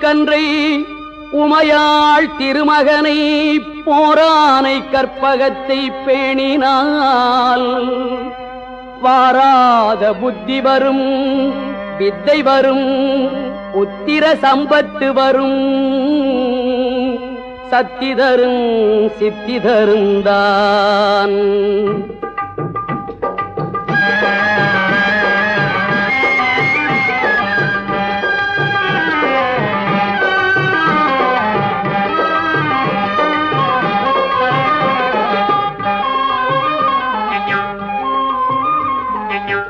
கன்றை உமையாள் திருமகனை போரானை கற்பகத்தை பேணினால் வாராத புத்தி வரும் வித்தை வரும் உத்திர சம்பத்து வரும். சத்தி தரும் சித்தி தருந்தான்.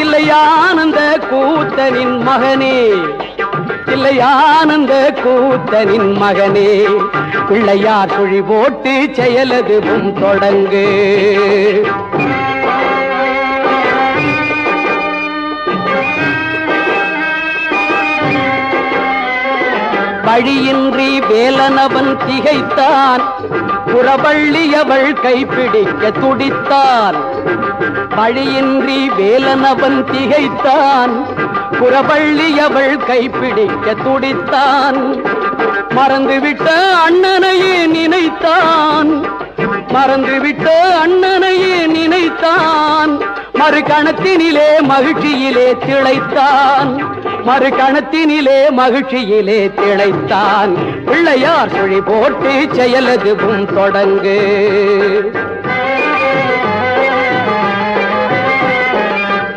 தில்லையானந்த கூத்தனின் மகனே. தில்லையானந்த கூத்தனின் மகனே. பிள்ளையார் சுழி போட்டு செயலதுவும் தொடங்கு. வழியின்றி வேலனவன் திகைத்தான். புறவள்ளியவள் கைப்பிடிக்க துடித்தான். வழியின்றி வேலனவன் திகைத்தான். புறவள்ளியவள் கைப்பிடிக்க துடித்தான். மறந்துவிட்ட அண்ணனையே நினைத்தான். மறந்துவிட்ட அண்ணனையே நினைத்தான். மறு கணத்தினிலே மகிழ்ச்சியிலே திளைத்தான். மறு கணத்தினிலே மகிழ்ச்சியிலே திளைத்தான். பிள்ளையார் சுழி போட்டு செயலதுவும் தொடங்கு.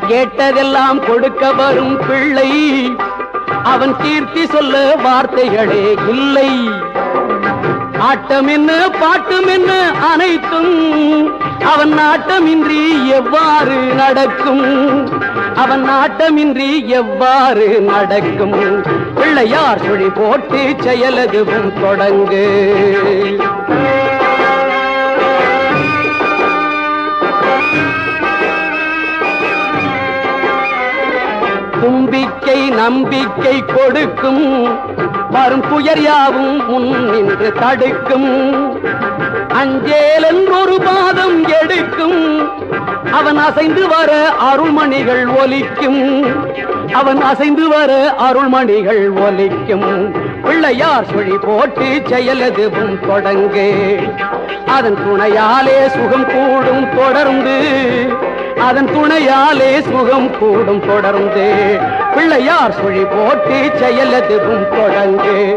கேட்டதெல்லாம் கொடுக்க வரும் பிள்ளை. அவன் கீர்த்தி சொல்ல வார்த்தைகளே இல்லை. ஆட்டம் என்ன பாட்டம் என்ன அனைத்தும் அவன் நாட்டமின்றி எவ்வாறு நடக்கும்? அவன் நாட்டமின்றி எவ்வாறு நடக்கும்? பிள்ளையார் சுழி போட்டு செயலதுவும் தொடங்கு. தும்பிக்கை நம்பிக்கை கொடுக்கும். வரும் புயர் யாவும் முன் நின்று தடுக்கும். அஞ்சேல் என்றொரு பாதம் எடுக்கும். அவன் அசைந்து வர அருள்மணிகள் ஒலிக்கும். அவன் அசைந்து வர அருள்மணிகள் ஒலிக்கும். பிள்ளையார் சுழி போட்டு செயலதுவும் தொடங்கு. அதன் துணையாலே சுகம் கூடும் தொடர்ந்து. அதன் துணையாலே சுகம் கூடும் தொடர்ந்து. பிள்ளையார் சுழி போட்டு செயலதுவும் தொடங்கு.